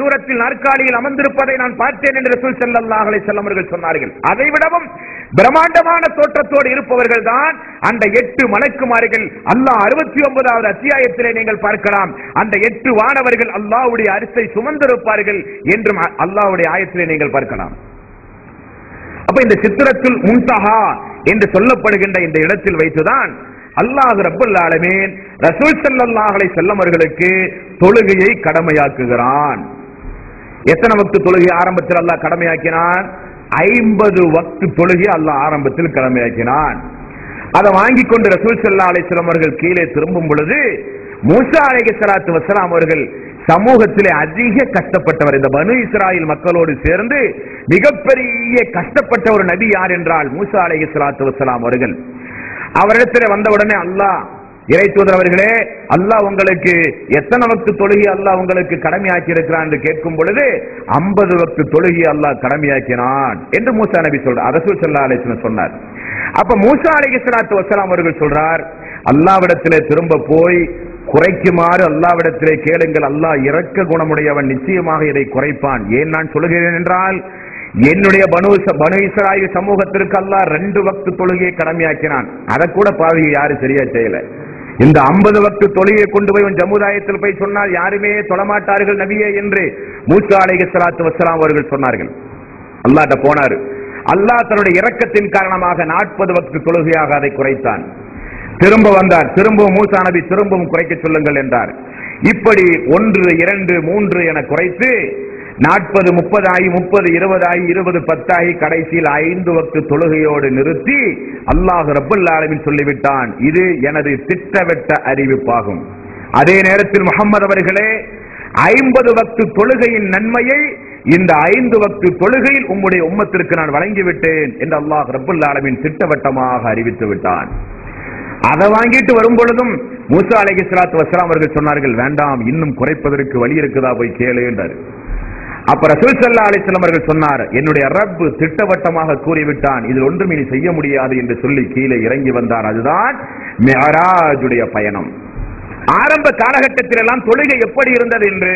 தூரத்தில் நாற்காலியில் அமர்ந்திருப்பதை நான் பார்த்தேன் என்று ரசூல் ஸல்லல்லாஹு அலைஹி அவர்கள் சொன்னார்கள். அதை விடவும் பிரம்மாண்டமான தோற்றத்தோடு இருப்பவர்கள் தான் அந்த எட்டு மலக்குமார்கள். அல்லாஹ் அறுபத்தி ஒன்பதாவது அத்தியாயத்திலே நீங்கள் பார்க்கலாம். அந்த எட்டு வானவர்கள் அல்லாஹ்வுடைய அரிசை சுமந்திருப்பார்கள் என்றும் அல்லாஹ்வுடைய ஆயத்திலே நீங்கள் பார்க்கலாம். அப்ப இந்த சித்திரத்தில் முன்தஹா என்று சொல்லப்படுகின்ற இந்த இடத்தில் வைத்துதான் அல்லாஹ் ரபுல் ஆலமீன் ரசூல் செல்லல்லாஹலை செல்லமர்களுக்கு தொழுகையை கடமையாக்குகிறான். எத்தனை வக்து தொழுகை ஆரம்பத்தில் அல்லாஹ் கடமையாக்கினான்? ஐம்பது வக்து தொழுகை அல்லாஹ் ஆரம்பத்தில் கடமையாக்கினான். அதை வாங்கி கொண்டு ரசூல் ஸல்லல்லாஹு அலிஸ்லாம் அவர்கள் கீழே திரும்பும் பொழுது மூசா அலைஹி சலாத்து வசலாம் அவர்கள் சமூகத்திலே அதிக கஷ்டப்பட்டவர். இந்த பனு இஸ்ராயில் மக்களோடு சேர்ந்து மிகப்பெரிய கஷ்டப்பட்ட ஒரு நபி யார் என்றால் மூசா அலைஹி சலாத்து வசலாம் அவர்கள். அவரிடத்திலே வந்தவுடனே அல்லாஹ் இறை தூதர் அவர்களே அல்லாஹ் உங்களுக்கு எத்தனை வக்து தொழுகி அல்லாஹ் உங்களுக்கு கடமையாக்கி இருக்கிறான் என்று கேட்கும் பொழுது ஐம்பது வக்து தொழுகி அல்லாஹ் கடமையாக்கினான் என்று மூசா நபி சொல்றார் அரசு சல்லா அலிஸ்லம் சொன்னார். அப்ப மூசா அலிஸ்லாத்து வசலாம் அவர்கள் சொல்றார் அல்லாவிடத்திலே திரும்ப போய் குறைக்குமாறு அல்லாவிடத்திலே கேளுங்கள். அல்லாஹ் இரக்க குணமுடையவன் நிச்சயமாக இதை குறைப்பான். ஏன் நான் சொல்லுகிறேன் என்றால் என்னுடைய பனு பனு இஸ்ராயில் சமூகத்திற்கு அல்லாஹ் ரெண்டு வக்து தொழுகையை கடமையாக்கினான். அதை கூட பாவி யாரு சரியா செய்யல. இந்த ஐம்பது வக்து தொழிலை கொண்டு போய் உன் சமுதாயத்தில் போய் சொன்னால் யாருமே தொழமாட்டார்கள் நபியே என்று மூசா அலைஹி ஸலாத்து வசலாம் அவர்கள் சொன்னார்கள். அல்லாட்ட போனாரு. அல்லாஹ் தன்னுடைய இரக்கத்தின் காரணமாக நாற்பது வக்து தொழுகையாக அதை குறைத்தான். திரும்ப வந்தார். திரும்பவும் மூசா நபி திரும்பவும் குறைக்க சொல்லுங்கள் என்றார். இப்படி ஒன்று இரண்டு மூன்று என குறைத்து நாற்பது முப்பது ஆகி முப்பது இருபது இருபது பத்தாகி கடைசியில் ஐந்து வக்து தொழுகையோடு நிறுத்தி அல்லாஹ் ரப்பல் சொல்லிவிட்டான். இது எனது திட்டவட்ட அறிவிப்பாகும். அதே நேரத்தில் முகம்மது அவர்களே ஐம்பது வக்து தொழுகையின் நன்மையை இந்த ஐந்து வக்து தொழுகையில் உம்முடைய உம்மத்திற்கு நான் வழங்கிவிட்டேன் என்று அல்லாஹ் ரப்பல் திட்டவட்டமாக அறிவித்து விட்டான். அதை வாங்கிட்டு வரும் பொழுதும் மூசா அலைஹி ஸலாத்து அவர்கள் சொன்னார்கள் வேண்டாம் இன்னும் குறைப்பதற்கு வழி இருக்குதா? போய் கேளு என்றார். அப்ப ரசூல் ஸல்லல்லாஹு அவர்கள் சொன்னார் என்னுடைய ரப்பு திட்டவட்டமாக கூறிவிட்டான் இதில் ஒன்றும் இனி செய்ய முடியாது என்று சொல்லி கீழே இறங்கி வந்தார் அதுதான் மெஹராஜுடைய பயணம். ஆரம்ப காலகட்டத்தில் எல்லாம் தொழுகை எப்படி இருந்தது என்று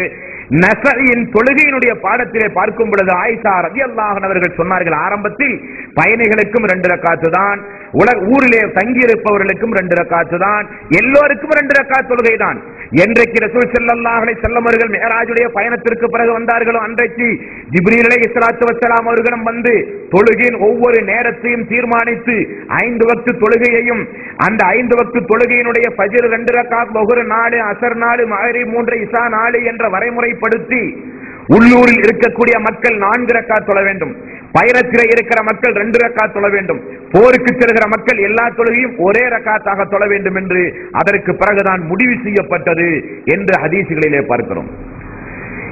நசரியின் தொழுகையினுடைய பாடத்திலே பார்க்கும் பொழுது ஆயிஷா ரதி அவர்கள் சொன்னார்கள் ஆரம்பத்தில் பயணிகளுக்கும் ரெண்டு ரக்காத்து தான் உலக ஊரிலே தங்கியிருப்பவர்களுக்கும் ரெண்டு ரக்காத்து தான் எல்லோருக்கும் ரெண்டு ரக்காத் தொழுகை தான். என்றைக்கு ரசூல் ஸல்லல்லாஹு செல்லமர்கள் மேராஜுடைய பயணத்திற்கு பிறகு வந்தார்களோ அன்றைக்கு ஜிப்ரீலே இஸ்லாத்து வசலாம் அவர்களும் வந்து தொழுகையின் ஒவ்வொரு நேரத்தையும் தீர்மானித்து ஐந்து வக்து தொழுகையையும் அந்த ஐந்து வக்து தொழுகையினுடைய பஜிர் ரெண்டு ரக்காத் ஒவ்வொரு நாலு அசர் நாலு மகரி மூன்று இசா நாலு என்ற வரைமுறை வரைமுறைப்படுத்தி உள்ளூரில் இருக்கக்கூடிய மக்கள் நான்கு ரக்கா தொழ வேண்டும். பயணத்திலே இருக்கிற மக்கள் ரெண்டு ரக்கா தொழ வேண்டும். போருக்கு செல்கிற மக்கள் எல்லா தொழுகையும் ஒரே ரக்காத்தாக தொழ வேண்டும் என்று அதற்கு பிறகுதான் முடிவு செய்யப்பட்டது என்று ஹதீசுகளிலே பார்க்கிறோம்.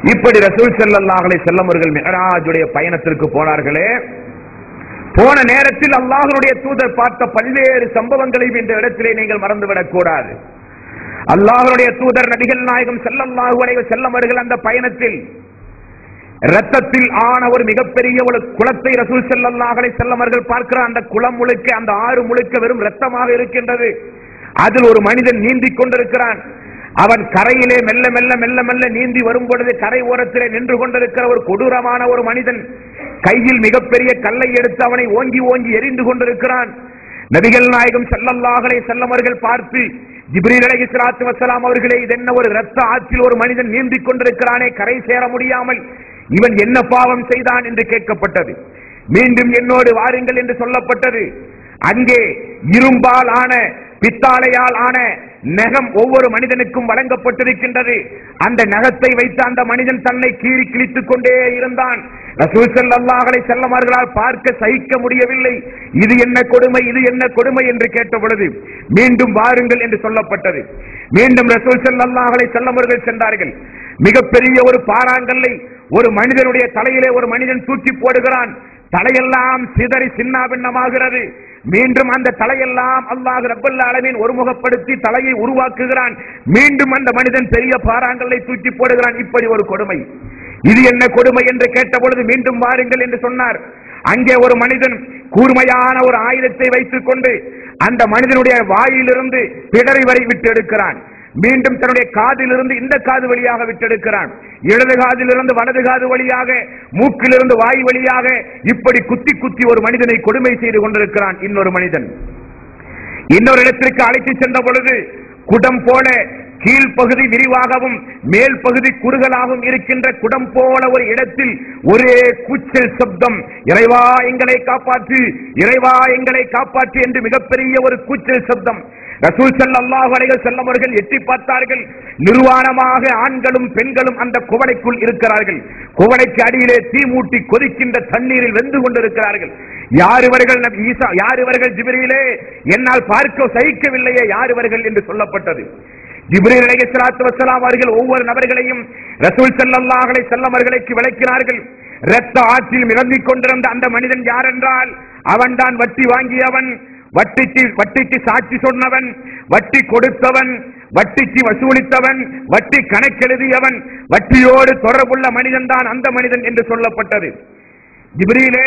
இப்படி ரசூல் செல்லல்லாஹலை செல்லமர்கள் வஸல்லம் பயணத்திற்கு போனார்களே. போன நேரத்தில் அல்லாஹனுடைய தூதர் பார்த்த பல்வேறு சம்பவங்களையும் இந்த இடத்திலே நீங்கள் மறந்துவிடக் கூடாது. அல்லாஹருடைய தூதர் நபிகள் நாயகம் செல்லல்லாஹு அலைஹி அவர்கள் அந்த பயணத்தில் ரத்தத்தில் ஆன ஒரு மிகப்பெரிய ஒரு குளத்தை ரசூல் செல்லல்லாஹலை செல்லமர்கள் பார்க்கிற அந்த குளம் முழுக்க அந்த ஆறு முழுக்க வெறும் ரத்தமாக இருக்கின்றது. அதில் ஒரு மனிதன் நீந்திக் கொண்டிருக்கிறான். அவன் கரையிலே மெல்ல மெல்ல மெல்ல மெல்ல நீந்தி வரும் பொழுது கரை ஓரத்திலே நின்று கொண்டிருக்கிற ஒரு கொடூரமான ஒரு மனிதன் கையில் மிகப்பெரிய கல்லை எடுத்து அவனை ஓங்கி ஓங்கி எரிந்து கொண்டிருக்கிறான். நபிகள் நாயகம் ஸல்லல்லாஹு செல்லமர்கள் பார்த்து ஜிப்ரீல் அலைஹிஸ்ஸலாத்து வசலாம் அவர்களே இதென்ன ஒரு இரத்த ஆற்றில் ஒரு மனிதன் நீந்திக் கொண்டிருக்கிறானே கரை சேர முடியாமல் இவன் என்ன பாவம் செய்தான் என்று கேட்கப்பட்டது. மீண்டும் என்னோடு வாருங்கள் என்று சொல்லப்பட்டது. அங்கே இரும்பால் ஆன பித்தாளையால் ஆன நகம் ஒவ்வொரு மனிதனுக்கும் வழங்கப்பட்டிருக்கின்றது. அந்த நகத்தை வைத்து அந்த மனிதன் தன்னை கீறி கிழித்துக் கொண்டே இருந்தான். ரசூல் ஸல்லல்லாஹு அலைஹி பார்க்க சகிக்க முடியவில்லை. இது என்ன கொடுமை இது என்ன கொடுமை என்று கேட்ட பொழுது மீண்டும் வாருங்கள் என்று சொல்லப்பட்டது. மீண்டும் ரசூல் செல்லல்லாஹலை செல்லமர்கள் சென்றார்கள். மிகப்பெரிய ஒரு பாறாங்கல்லை ஒரு மனிதனுடைய தலையிலே ஒரு மனிதன் தூக்கி போடுகிறான். தலையெல்லாம் சிதறி சின்னாபின்னமாகிறது மீண்டும் அந்த தலையெல்லாம் அல்லாஹ் ரப்பல்ல அளவின் ஒருமுகப்படுத்தி தலையை உருவாக்குகிறான். மீண்டும் அந்த மனிதன் பெரிய பாறாங்கல்லை தூக்கி போடுகிறான். இப்படி ஒரு கொடுமை. இது என்ன கொடுமை என்று கேட்டபொழுது மீண்டும் வாருங்கள் என்று சொன்னார். அங்கே ஒரு மனிதன் கூர்மையான ஒரு ஆயுதத்தை வைத்துக் கொண்டு அந்த மனிதனுடைய வாயிலிருந்து பிடரி வரை விட்டு எடுக்கிறான் மீண்டும் தன்னுடைய காதிலிருந்து இந்த காது வழியாக விட்டெடுக்கிறான். இடது காதிலிருந்து வலது காது வழியாக மூக்கிலிருந்து வாய் வழியாக இப்படி குத்தி குத்தி ஒரு மனிதனை கொடுமை செய்து கொண்டிருக்கிறான் இன்னொரு மனிதன். இன்னொரு இடத்திற்கு அழைத்து சென்ற பொழுது குடம் போல கீழ்ப்பகுதி விரிவாகவும் மேல் பகுதி குறுகலாகவும் இருக்கின்ற குடம் போல ஒரு இடத்தில் ஒரே கூச்சல் சப்தம் இறைவா எங்களை காப்பாற்று இறைவா எங்களை காப்பாற்று என்று மிகப்பெரிய ஒரு கூச்சல் சப்தம். ரசூல் ஸல்லல்லாஹு அலைஹி செல்லவர்கள் எட்டி பார்த்தார்கள். நிர்வாணமாக ஆண்களும் பெண்களும் அந்த குவளைக்குள் இருக்கிறார்கள். குவளைக்கு அடியிலே தீ மூட்டி கொதிக்கின்ற தண்ணீரில் வெந்து கொண்டிருக்கிறார்கள். யார் இவர்கள் ஈசா? யார் இவர்கள் ஜிபிரியிலே என்னால் பார்க்க சகிக்கவில்லையே யார் இவர்கள் என்று சொல்லப்பட்டது. ஜிப்ரீல் அலைஹிஸ்ஸலாத்து வஸ்ஸலாம் அவர்கள் ஒவ்வொரு நபர்களையும் ரசூல் ஸல்லல்லாஹு அலைஹி வஸல்லம் அவர்களுக்கு விளக்கினார்கள். இரத்த ஆற்றில் மிதந்திக் கொண்டிருந்த அந்த மனிதன் யார் என்றால் அவன்தான் வட்டி வாங்கியவன் வட்டிக்கு வட்டிக்கு சாட்சி சொன்னவன் வட்டி கொடுத்தவன் வட்டிக்கு வசூலித்தவன் வட்டி கணக்கெழுதியவன் வட்டியோடு தொடர்புள்ள மனிதன் தான் அந்த மனிதன் என்று சொல்லப்பட்டது. ஜிப்ரீலே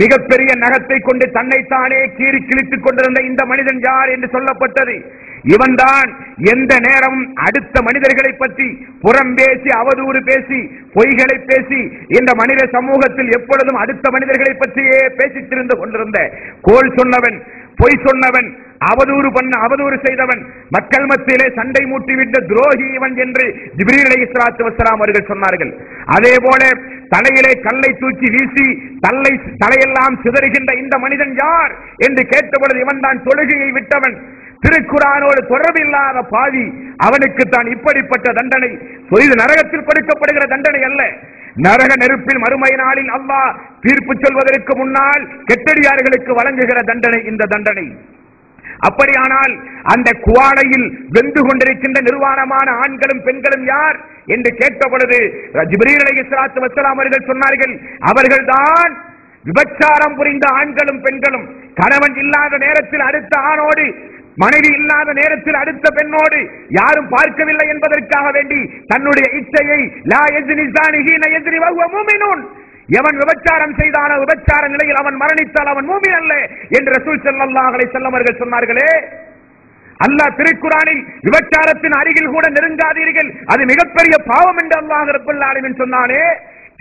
மிகப்பெரிய நகத்தை கொண்டு தன்னைத்தானே கீறி கிழித்துக் கொண்டிருந்த இந்த மனிதன் யார் என்று சொல்லப்பட்டது. இவன்தான் எந்த நேரம் அடுத்த மனிதர்களை பற்றி புறம் பேசி அவதூறு பேசி பொய்களை பேசி இந்த மனித சமூகத்தில் எப்பொழுதும் அடுத்த மனிதர்களை பற்றியே பேசித்திருந்து கொண்டிருந்த கோல் சொன்னவன் பொய் சொன்னவன் அவதூறு பண்ண அவதூறு செய்தவன் மக்கள் மத்தியிலே சண்டை மூட்டிவிட்ட துரோகி இவன் என்று ஜிப்ரீல் அலி இஸ்லாத்து வசலாம் அவர்கள் சொன்னார்கள். அதே போல தலையிலே கல்லை தூக்கி வீசி தலை தலையெல்லாம் சிதறுகின்ற இந்த மனிதன் யார் என்று கேட்டபொழுது இவன் தான் தொழுகையை விட்டவன். திருக்குறானோடு தொடர்பில்லாத பாவி அவனுக்கு தான் இப்படிப்பட்ட தண்டனை நரகத்தில் கொடுக்கப்படுகிற தண்டனை அல்ல. நரக நெருப்பில் மறுமை நாளில் அல்லாஹ் தீர்ப்பு சொல்வதற்கு முன்னால் கெட்டடியார்களுக்கு வழங்குகிற தண்டனை இந்த தண்டனை. அப்படியானால் அந்த குவாடையில் வெந்து கொண்டிருக்கின்ற நிர்வாணமான ஆண்களும் பெண்களும் யார் என்று கேட்ட பொழுது ஜிப்ரீல் அலைஹிஸ்ஸலாத்து அவர்கள் சொன்னார்கள் அவர்கள்தான் விபச்சாரம் புரிந்த ஆண்களும் பெண்களும். கணவன் இல்லாத நேரத்தில் அடுத்த ஆணோடு மனைவி இல்லாத நேரத்தில் அடுத்த பெண்ணோடு யாரும் பார்க்கவில்லை என்பதற்காக வேண்டி தன்னுடைய இச்சையை லா எஜ்னி ந எவன் விபச்சாரம் செய்தான விபச்சார நிலையில் அவன் மரணித்தால் அவன் மூமி அல்ல என்று ரசூல் ஸல்லல்லாஹு அலைஹி சொன்னார்களே. அல்லாஹ் திருக்குறானில் விபச்சாரத்தின் அருகில் கூட நெருங்காதீர்கள். அது மிகப்பெரிய பாவம் என்று அல்லாஹ் ரப்பல் சொன்னானே.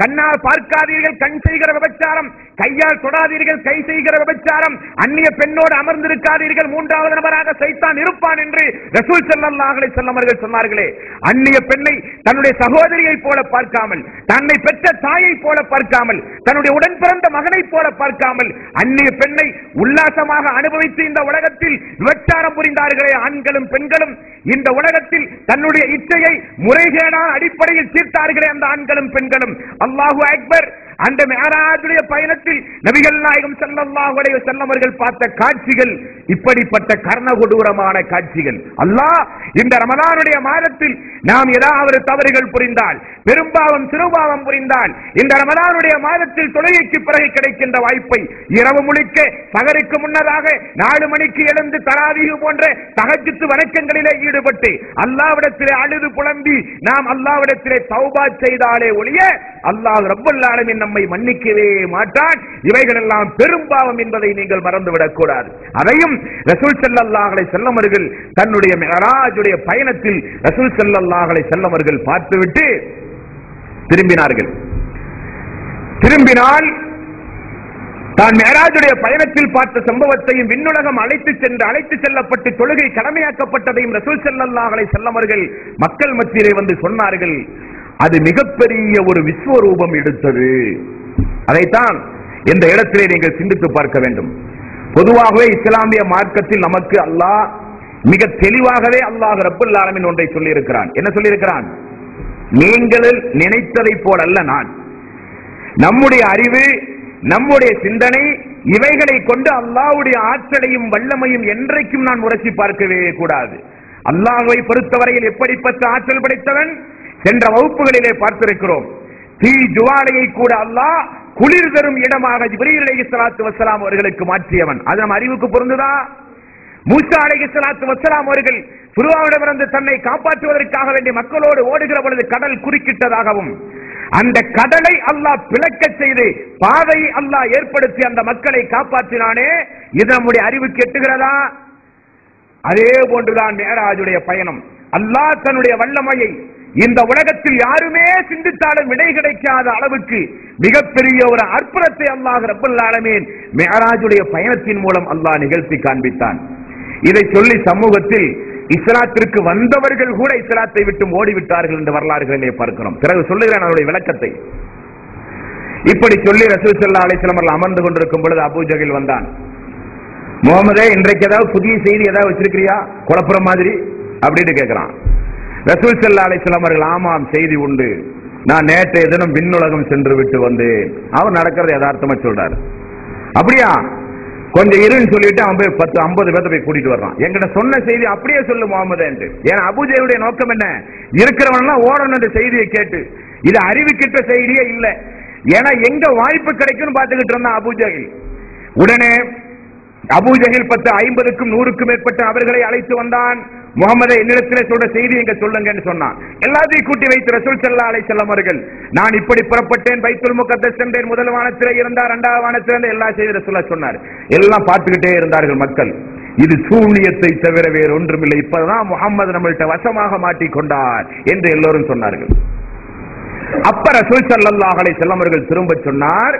கண்ணால் பார்க்காதீர்கள் கண் செய்கிற விபச்சாரம். கையால் தொடாதீர்கள் கை செய்கிற விபச்சாரம். அந்நிய பெண்ணோடு அமர்ந்திருக்காதீர்கள். மூன்றாவது நபராக சைத்தான் இருப்பான் என்று ரசூல் ஸல்லல்லாஹு அவர்கள் சொன்னார்களே. அந்நிய பெண்ணை தன்னுடைய சகோதரியை போல பார்க்காமல் தன்னை பெற்ற தாயை போல பார்க்காமல் தன்னுடைய உடன் பிறந்த மகனை போல பார்க்காமல் அந்நிய பெண்ணை உல்லாசமாக அனுபவித்து இந்த உலகத்தில் விபச்சாரம் புரிந்தார்களே. ஆண்களும் பெண்களும் இந்த உலகத்தில் தன்னுடைய இச்சையை முறைகேடான அடிப்படையில் தீர்த்தார்களே அந்த ஆண்களும் பெண்களும். அல்லாஹு அக்பர் அந்த மேராஜுடைய பயணத்தில் நபிகள் நாயகம் செல்லல்லாஹுடைய செல்லவர்கள் பார்த்த காட்சிகள் இப்படிப்பட்ட கர்ண கொடூரமான காட்சிகள். அல்லாஹ் இந்த ரமதானுடைய மாதத்தில் நாம் ஏதாவது தவறுகள் புரிந்தால் பெரும்பாவம் சிறுபாவம் புரிந்தால் இந்த ரமதானுடைய மாதத்தில் தொழுகைக்கு பிறகு கிடைக்கின்ற வாய்ப்பை இரவு முழுக்க பகருக்கு முன்னதாக நாலு மணிக்கு எழுந்து தராதீகு போன்ற தகச்சித்து வணக்கங்களிலே ஈடுபட்டு அல்லாவிடத்திலே அழுது புலம்பி நாம் அல்லாவிடத்திலே தௌபா செய்தாலே ஒழிய அல்லாஹ் ரப்பல்லாலும் ஆலமீன் நம்மை மன்னிக்கவே மாட்டான். இவைகள் எல்லாம் பெரும்பாவம் என்பதை நீங்கள் மறந்துவிடக் கூடாது. அதையும் ரசூல் ஸல்லல்லாஹு செல்லமர்கள் தன்னுடைய மெகராஜுடைய பயணத்தில் ரசூல் ஸல்லல்லாஹு செல்லமர்கள் பார்த்துவிட்டு திரும்பினார்கள். திரும்பினால் தான் மேராஜுடைய பயணத்தில் பார்த்த சம்பவத்தையும் விண்ணுலகம் அழைத்து சென்று அழைத்து செல்லப்பட்டு தொழுகை கடமையாக்கப்பட்டதையும் ரசூல் செல்லல்லாஹலை செல்லமர்கள் மக்கள் மத்தியிலே வந்து சொன்னார்கள். அது மிகப்பெரிய ஒரு விஸ்வரூபம் எடுத்தது. அதைத்தான் இந்த இடத்திலே நீங்கள் சிந்தித்து பார்க்க வேண்டும். பொதுவாகவே இஸ்லாமிய மார்க்கத்தில் நமக்கு அல்லாஹ் மிக தெளிவாகவே அல்லாஹ் ரப்பல் ஒன்றை சொல்லியிருக்கிறான். என்ன சொல்லியிருக்கிறான்? நீங்கள் நினைத்ததை போல் அல்ல நான். நம்முடைய அறிவு நம்முடைய சிந்தனை இவைகளை கொண்டு அல்லாவுடைய ஆற்றலையும் வல்லமையும் என்றைக்கும் நான் உரசி பார்க்கவே கூடாது. அல்லாஹ்வை பொறுத்தவரையில் எப்படிப்பட்ட ஆற்றல் படைத்தவன்? சென்ற வகுப்புகளிலே பார்த்திருக்கிறோம். தீ ஜுவாலையை கூட அல்லாஹ் குளிர் தரும் இடமாக ஜிப்ரீல் அலைஹிஸ்ஸலாத்து வஸ்ஸலாம் அவர்களுக்கு மாற்றியவன். அது நம் அறிவுக்கு பொருந்துதா? மூசா அலைஹிஸ்ஸலாத்து வசலாம் அவர்கள் புருவாவிடமிருந்து தன்னை காப்பாற்றுவதற்காக வேண்டிய மக்களோடு ஓடுகிற பொழுது கடல் குறுக்கிட்டதாகவும் அந்த கடலை அல்லாஹ் பிளக்க செய்து பாதை அல்லாஹ் ஏற்படுத்தி அந்த மக்களை காப்பாற்றினானே இது நம்முடைய அறிவுக்கு எட்டுகிறதா அதே போன்றுதான் மேராஜுடைய பயணம். அல்லாஹ் தன்னுடைய வல்லமையை இந்த உலகத்தில் யாருமே சிந்தித்தாலும் விடை கிடைக்காத அளவுக்கு மிகப்பெரிய ஒரு அற்புதத்தை அல்லாஹ் ரப்பல் ஆலமீன் பயணத்தின் மூலம் அல்லாஹ் நிகழ்த்தி காண்பித்தான். இதை சொல்லி சமூகத்தில் இஸ்லாத்திற்கு வந்தவர்கள் கூட இஸ்லாத்தை விட்டு ஓடிவிட்டார்கள் என்ற வரலாறுகளிலே பார்க்கிறோம். பிறகு சொல்லுகிறேன் அவருடைய விளக்கத்தை. இப்படி சொல்லி ரசூல் ஸல்லல்லாஹு அலைஹி அவர்கள் அமர்ந்து கொண்டிருக்கும் பொழுது அபூஜகில் வந்தான். முகமதே இன்றைக்கு ஏதாவது புதிய செய்தி ஏதாவது வச்சிருக்கிறியா? குழப்புற மாதிரி? அப்படின்னு கேட்கிறான். ரசூல் ஸல்லல்லாஹு அலைஹி அவர்கள் ஆமாம் செய்தி உண்டு. நான் நேற்றைய தினம் விண்ணுலகம் சென்று விட்டு வந்து அவர் நடக்கிறது யதார்த்தமா சொல்றாரு. அப்படியா? கொஞ்சம் இருன்னு சொல்லிட்டு அவன் போய் பத்து ஐம்பது பேர்த்த போய் கூட்டிட்டு வர்றான். என்கிட்ட சொன்ன செய்தி அப்படியே சொல்லு முகமது என்று. ஏன்னா அபுஜேவுடைய நோக்கம் என்ன? இருக்கிறவன்லாம் ஓடணும் இந்த செய்தியை கேட்டு. இது அறிவிக்கிட்ட செய்தியே இல்லை. ஏன்னா எங்க வாய்ப்பு கிடைக்கும்னு பார்த்துக்கிட்டு இருந்தான் அபுஜகில் உடனே அபுஜகில் பத்து ஐம்பதுக்கும் நூறுக்கும் மேற்பட்ட அவர்களை அழைத்து வந்தான். முகமது என்னிடத்திலே சொல்ற செய்தி எங்க சொல்லுங்கன்னு சொன்னான். எல்லாத்தையும் கூட்டி வைத்து ரசூல் செல்லா அலை செல்லம் அவர்கள் நான் இப்படி புறப்பட்டேன் பைத்துல் முகத்தஸ் சென்றேன் முதல் வானத்திலே இருந்தார் இரண்டாவது வானத்திலே இருந்த எல்லா செய்தி ரசூலா சொன்னார். எல்லாம் பார்த்துக்கிட்டே இருந்தார்கள் மக்கள். இது சூனியத்தை தவிர வேறு ஒன்றுமில்லை இப்பதான் முகமது நம்மள்கிட்ட வசமாக மாட்டிக்கொண்டார் என்று எல்லோரும் சொன்னார்கள். அப்ப ரசூல் ஸல்லல்லாஹு அலை செல்லம் அவர்கள் திரும்ப சொன்னார்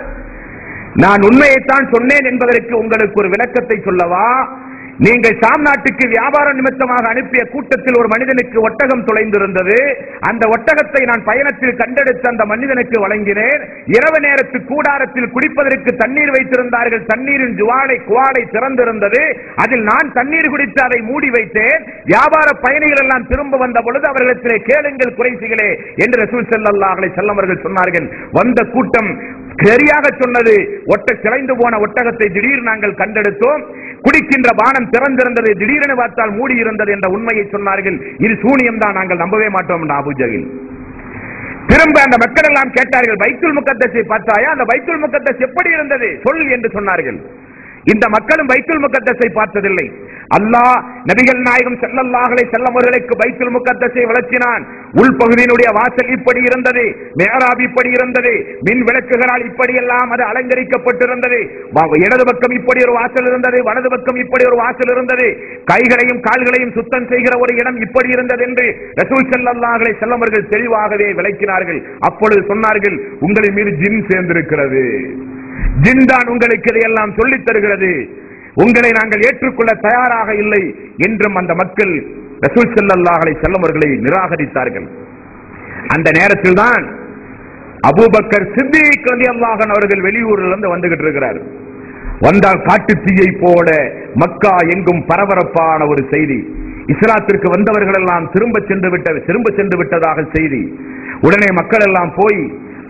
நான் உண்மையைத்தான் சொன்னேன் என்பதற்கு உங்களுக்கு ஒரு விளக்கத்தை சொல்லவா? நீங்கள் சாம் நாட்டுக்கு வியாபார நிமித்தமாக அனுப்பிய கூட்டத்தில் ஒரு மனிதனுக்கு ஒட்டகம் தொலைந்திருந்தது அந்த ஒட்டகத்தை நான் பயணத்தில் கண்டெடுத்து அந்த மனிதனுக்கு வழங்கினேன். இரவு நேரத்து கூடாரத்தில் குடிப்பதற்கு தண்ணீர் வைத்திருந்தார்கள். தண்ணீரின் ஜுவாலை குவாடை திறந்திருந்தது. அதில் நான் தண்ணீர் குடித்து அதை மூடி வைத்தேன். வியாபார பயணிகள் எல்லாம் திரும்ப வந்த பொழுது அவர்களிடத்திலே கேளுங்கள் குறைசிகளே என்று ரசூல் ஸல்லல்லாஹு அலைஹி அவர்கள் சொன்னார்கள். வந்த கூட்டம் சரியாக சொன்னது. ஒட்ட சிலைந்து போன ஒட்டகத்தை திடீர் நாங்கள் கண்டெடுத்தோம். குடிக்கின்ற பானம் திறந்திருந்தது. திடீரென பார்த்தால் மூடி இருந்தது என்ற உண்மையை சொன்னார்கள். இது சூனியம் தான். நாங்கள் நம்பவே மாட்டோம் என்ற அபுஜகில் திரும்ப அந்த மக்கள் எல்லாம் கேட்டார்கள் பைத்துல் முக்கத்தசை பார்த்தாயா? அந்த பைத்துல் முகத்தஸ் எப்படி இருந்தது? சொல் என்று சொன்னார்கள். இந்த மக்களும் பைத்துல் முக்கத்தசை பார்த்ததில்லை. அல்லாஹ் நபிகள் நாயகம் செல்லல்லாஹலை செல்லமர்களுக்கு வஸல்லம் அவர்களுக்கு பைத்துல் விளக்கினான் உள்பகுதியினுடைய வாசல் இப்படி இருந்தது மேராப் இப்படி இருந்தது மின் விளக்குகளால் இப்படியெல்லாம் அது அலங்கரிக்கப்பட்டிருந்தது. இடது பக்கம் இப்படி ஒரு வாசல் இருந்தது வலது பக்கம் இப்படி ஒரு வாசல் இருந்தது. கைகளையும் கால்களையும் சுத்தம் செய்கிற ஒரு இடம் இப்படி இருந்தது என்று ரசூல் செல்லல்லாஹலை அலைஹி தெளிவாகவே விளக்கினார்கள். அப்பொழுது சொன்னார்கள் உங்களின் மீது ஜின் சேர்ந்திருக்கிறது. ஜின் தான் உங்களுக்கு இதையெல்லாம் சொல்லித் தருகிறது. உங்களை நாங்கள் ஏற்றுக்கொள்ள தயாராக இல்லை என்றும் அந்த மக்கள் ரசூல் செல்லல்லாஹலை செல்லவர்களை அவர்களை நிராகரித்தார்கள். அந்த நேரத்தில் தான் அபூபக்கர் சித்திக் கலி அல்லாஹன் அவர்கள் வெளியூரிலிருந்து வந்துகிட்டு இருக்கிறார். வந்தால் காட்டு தீயை போல மக்கா எங்கும் பரபரப்பான ஒரு செய்தி. இஸ்லாத்திற்கு வந்தவர்கள் எல்லாம் திரும்ப சென்று விட்ட திரும்ப சென்று விட்டதாக செய்தி. உடனே மக்கள் எல்லாம் போய்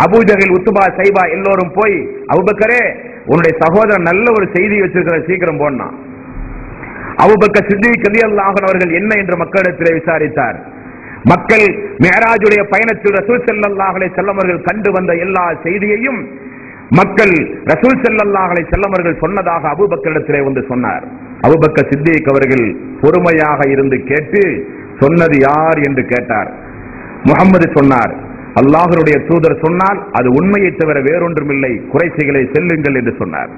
அபூஜகில் உத்துபா சைபா எல்லோரும் போய் அபுபக்கரே உன்னுடைய சகோதரன் நல்ல ஒரு செய்தி வச்சிருக்கிற சீக்கிரம் போனான் அவுபக்க சித்தி ரலியல்லாஹு அவர்கள் என்ன என்று மக்களிடத்திலே விசாரித்தார். மக்கள் மேராஜுடைய பயணத்தில் ரசூல் செல்லல்லாஹலை செல்லவர்கள் கண்டு வந்த எல்லா செய்தியையும் மக்கள் ரசூல் செல்லல்லாஹலை செல்லவர்கள் சொன்னதாக அபுபக்கரிடத்திலே வந்து சொன்னார். அபுபக்க சித்திக் அவர்கள் பொறுமையாக இருந்து கேட்டு சொன்னது யார் என்று கேட்டார். முகமது சொன்னார் அல்லாஹருடைய தூதர் சொன்னால் அது உண்மையை தவிர வேறொன்றுமில்லை. குறைசைகளை செல்லுங்கள் என்று சொன்னார்.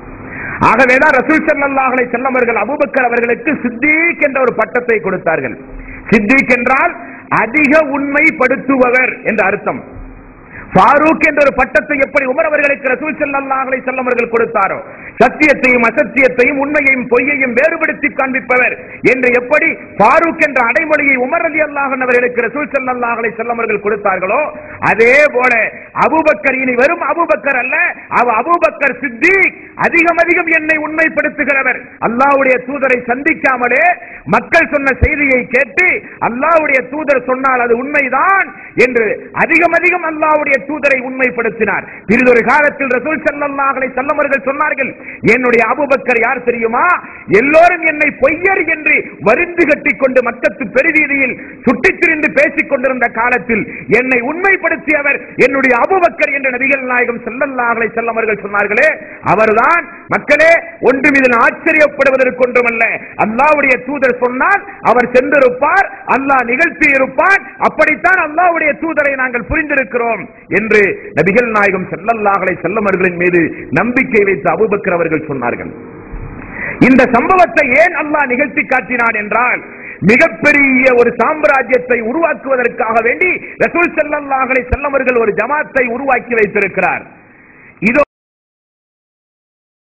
ஆகவேதான் ரசூல் சல்லாஹலை செல்லவர்கள் அபுபக்கர் அவர்களுக்கு சித்திக் என்ற ஒரு பட்டத்தை கொடுத்தார்கள். சித்திக் என்றால் அதிக உண்மைப்படுத்துபவர் என்ற அர்த்தம். ஃபாரூக் என்ற ஒரு பட்டத்தை எப்படி உமர் அவர்களுக்கு ரசூல் செல்லல்லாஹலை செல்லம் அவர்கள் கொடுத்தாரோ? சத்தியத்தையும் அசத்தியத்தையும் உண்மையையும் பொய்யையும் வேறுபடுத்தி காண்பிப்பவர் என்று எப்படி ஃபாரூக் என்ற அடைமொழியை உமர் அலி அல்லாஹன் அவர்களுக்கு ரசூல் செல்லல்லாஹலை செல்லம் அவர்கள் கொடுத்தார்களோ? அதே போல அபூபக்கர் இனி வெறும் அபூபக்கர் அல்ல அவ அபூபக்கர் சித்திக் அதிகம் அதிகம் என்னை உண்மைப்படுத்துகிறவர். அல்லாஹ்வுடைய தூதரை சந்திக்காமலே மக்கள் சொன்ன செய்தியை கேட்டு அல்லாஹ்வுடைய தூதர் சொன்னால் அது உண்மைதான் என்று அதிகம் அதிகம் அல்லாஹ்வுடைய தூதரை உண்மைப்படுத்தினார். பிறிதொரு காலத்தில் ரசூல் ஸல்லல்லாஹு அலைஹி சொன்னார்கள் என்னுடைய அபுபக்கர் யார் தெரியுமா? எல்லோரும் என்னை பொய்யர் என்று வருந்து கட்டி கொண்டு மக்கத்து பெருவீதியில் சுட்டித் திரிந்து பேசிக் கொண்டிருந்த காலத்தில் என்னை உண்மைப்படுத்தியவர் என்னுடைய அபுபக்கர் என்ற நபிகள் நாயகம் ஸல்லல்லாஹு செல்லமர்கள் சொன்னார்களே அவர்தான். மக்களே ஒன்றும் இதில் ஆச்சரியப்படுவதற்கு ஒன்றுமல்ல. அல்லாவுடைய தூதர் சொன்னால் அவர் சென்றிருப்பார் அல்லாஹ் நிகழ்த்தி இருப்பான் அப்படித்தான் அல்லாவுடைய தூதரை நாங்கள் புரிந்திருக்கிறோம். என்று நபிகள் நாயகம் செல்லல்லாகலை செல்லமர்களின் மீது நம்பிக்கை வைத்த அபுபக்கர் அவர்கள் சொன்னார்கள். இந்த சம்பவத்தை ஏன் அல்லாஹ் நிகழ்த்தி காட்டினான் என்றால் மிகப்பெரிய ஒரு சாம்ராஜ்யத்தை உருவாக்குவதற்காக வேண்டி ரசூல் செல்லல்லாகலை செல்லமர்கள் ஒரு ஜமாத்தை உருவாக்கி வைத்திருக்கிறார். இதோ